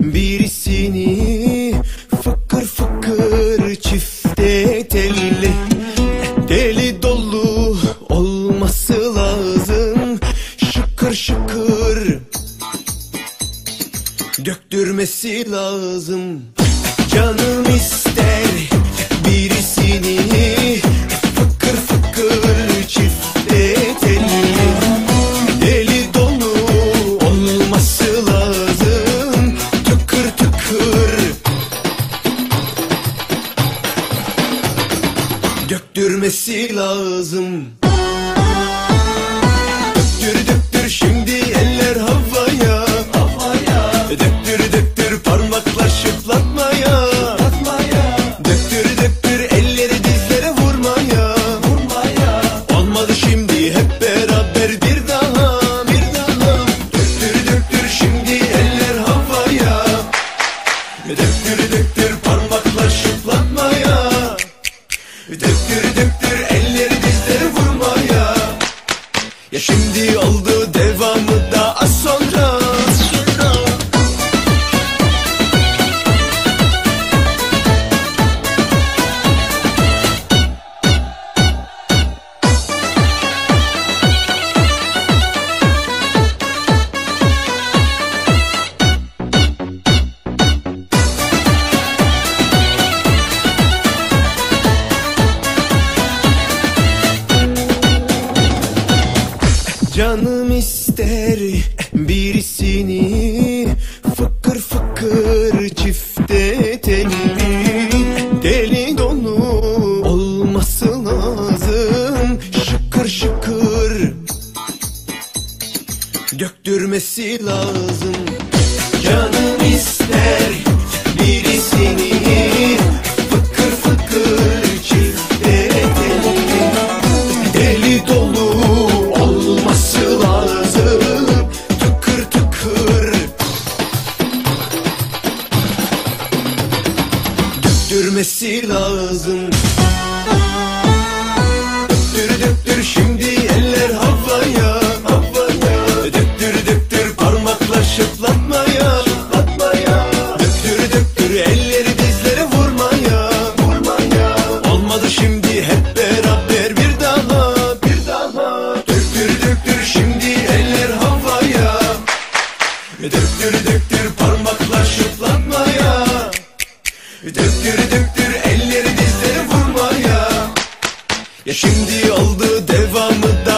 birisini Fıkır fıkır çifte telli. Deli dolu olması lazım Şıkır şıkır Döktürmesi lazım. Canım ister Döktürmesi lazım. Döktür döktür şimdi eller havaya Döktür döktür elleri dizlere vurmaya. Ya şimdi oldu Canım ister birisini Fıkır fıkır çifte telli Deli dolu olması lazım Şıkır şıkır Döktürmesi lazım. Canım ister Döktürmesi lazım. Döktür döktür şimdi eller havaya Havaya. Döktür döktür parmaklar şıplatmaya Şıplatmaya. Döktür döktür elleri dizlere vurmaya Vurmaya. Olmadı şimdi hep beraber bir daha Bir daha. Döktür döktür şimdi eller havaya. Döktür döktür parmaklar şıplatmaya Döktür döktür elleri dizlere vurmaya. Ya şimdi oldu devamı da